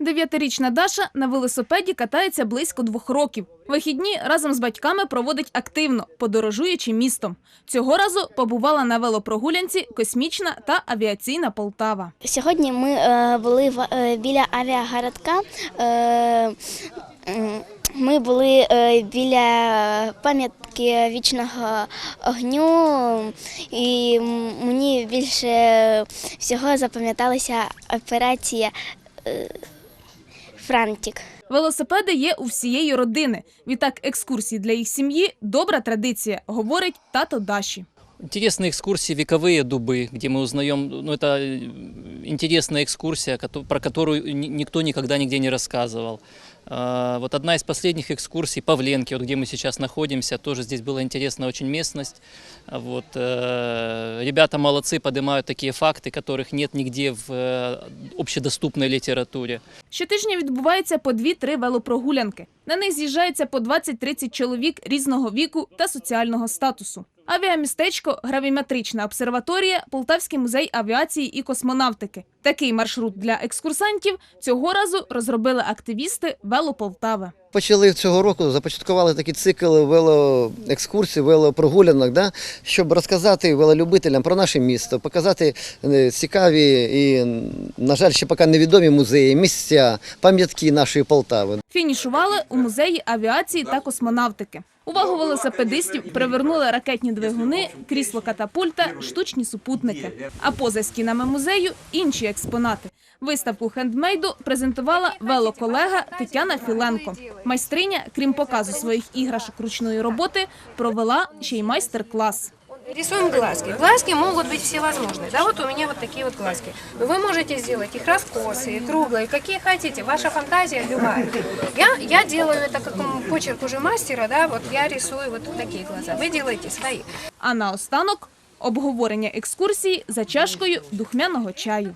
Дев'ятирічна Даша на велосипеді катається близько двох років. Вихідні разом з батьками проводить активно, подорожуючи містом. Цього разу побувала на велопрогулянці космічна та авіаційна Полтава. Сьогодні ми е, були в, е, біля авіагородка. Е, ми були біля пам'ятки вічного огню, і мені більше всього запам'яталася операція е, Франтік. Велосипеди є у всієї родини. Відтак, екскурсії для їх сім'ї добра традиція, говорить тато Даші. Интересные экскурсии «Вековые дубы», где мы узнаем, ну это э, интересная экскурсия, кото- про которую ни- никто никогда нигде не рассказывал. А, Вот одна из последних экскурсий Павленки, вот где мы сейчас находимся, тоже здесь была интересная очень местность. А Вот, э, ребята молодцы, поднимают такие факты, которых нет нигде в э, общедоступной литературе. Щотижня відбувається по 2-3 велопрогулянки. На них з'їжджається по 20-30 чоловік різного віку та соціального статусу. Авіамістечко, гравіметрична обсерваторія, Полтавський музей авіації і космонавтики. Такий маршрут для екскурсантів цього разу розробили активісти Велополтави. Почали цього року, започаткували такий цикл велоекскурсій, велопрогулянок, да, щоб розказати велолюбителям про наше місто, показати е, цікаві і, на жаль, ще поки невідомі музеї, місця, пам'ятки нашої Полтави. Фінішували у музеї авіації та космонавтики. Увагу велосипедистів привернули ракетні двигуни, крісло катапульта, штучні супутники. А поза стінами музею інші експонати. Виставку хендмейду презентувала велоколега Тетяна Філенко. Майстриня, крім показу своїх іграшок ручної роботи, провела ще й майстер-клас. Рисуем глазки. Глазки могут быть всевозможные. Да, вот у меня вот такие вот глазки. Но вы можете сделать их раскосые, круглые, какие хотите. Ваша фантазия любая. Я, я делаю это как м, почерк уже мастера, да, вот я рисую вот такие глаза. Вы делаете свои. А наостанок обговорення екскурсії за чашкою духмяного чаю.